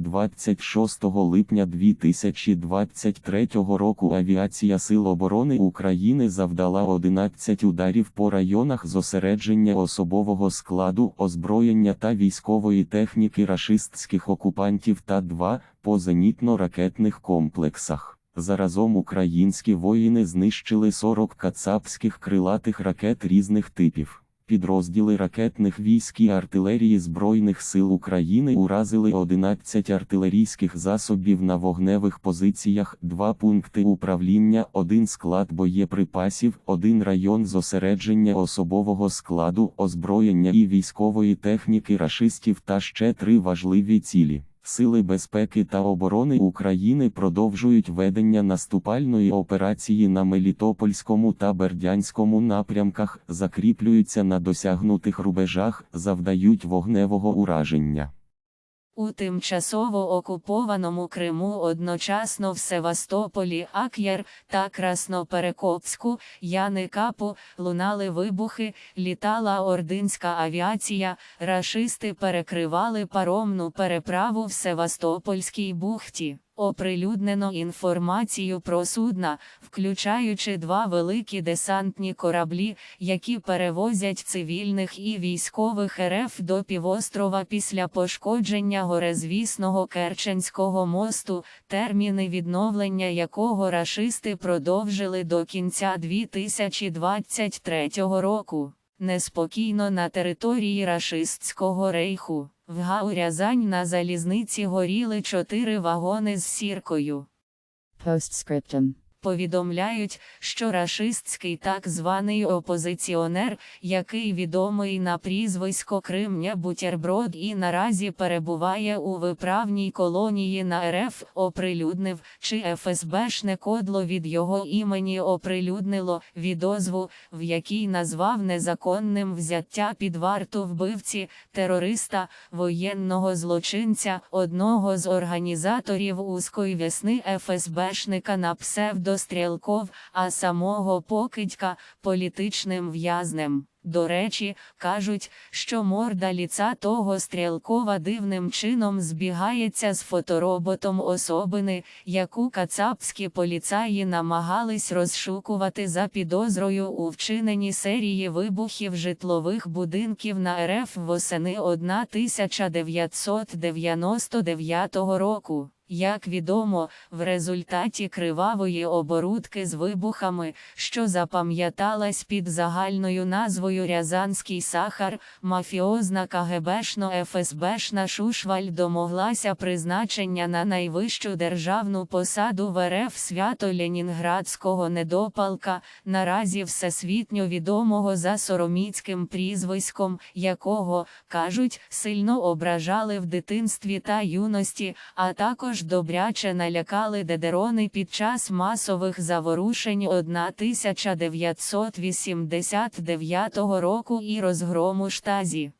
26 липня 2023 року Авіація Сил оборони України завдала 11 ударів по районах зосередження особового складу, озброєння та військової техніки рашистських окупантів та 2 по зенітно-ракетних комплексах. Заразом українські воїни знищили 40 кацапських крилатих ракет різних типів. Підрозділи ракетних військ і артилерії Збройних сил України уразили 11 артилерійських засобів на вогневих позиціях, 2 пункти управління, 1 склад боєприпасів, 1 район зосередження особового складу, озброєння і військової техніки рашистів та ще 3 важливі цілі. Сили безпеки та оборони України продовжують ведення наступальної операції на Мелітопольському та Бердянському напрямках, закріплюються на досягнутих рубежах, завдають вогневого ураження. У тимчасово окупованому Криму одночасно в Севастополі, Ак'єр та Красноперекопську, Яникапу лунали вибухи, літала ординська авіація, рашисти перекривали паромну переправу в Севастопольській бухті. Оприлюднено інформацію про судна, включаючи два великі десантні кораблі, які перевозять цивільних і військових РФ до півострова після пошкодження горезвісного Керченського мосту, терміни відновлення якого рашисти продовжили до кінця 2023 року. Неспокійно на території рашистського рейху. В Гау-Рязань на залізниці горіли чотири вагони з сіркою. Postscriptum. Повідомляють, що рашистський так званий опозиціонер, який відомий на прізвисько Кримня Бутерброд і наразі перебуває у виправній колонії на РФ, оприлюднив, чи ФСБшне кодло від його імені оприлюднило відозву, в якій назвав незаконним взяття під варту вбивці, терориста, воєнного злочинця, одного з організаторів узкої весни ФСБшника на псевдо Стрілков, а самого покидька політичним в'язнем. До речі, кажуть, що морда ліца того Стрілкова дивним чином збігається з фотороботом особини, яку кацапські поліцаї намагались розшукувати за підозрою у вчиненні серії вибухів житлових будинків на РФ восени 1999 року. Як відомо, в результаті кривавої оборудки з вибухами, що запам'яталась під загальною назвою Рязанський сахар, мафіозна КГБшно-ФСБшна Шушваль домоглася призначення на найвищу державну посаду в РФ Свято-Ленінградського недопалка, наразі всесвітньо відомого за сороміцьким прізвиськом, якого, кажуть, сильно ображали в дитинстві та юності, а також добряче налякали дедерони під час масових заворушень 1989 року і розгрому штазі.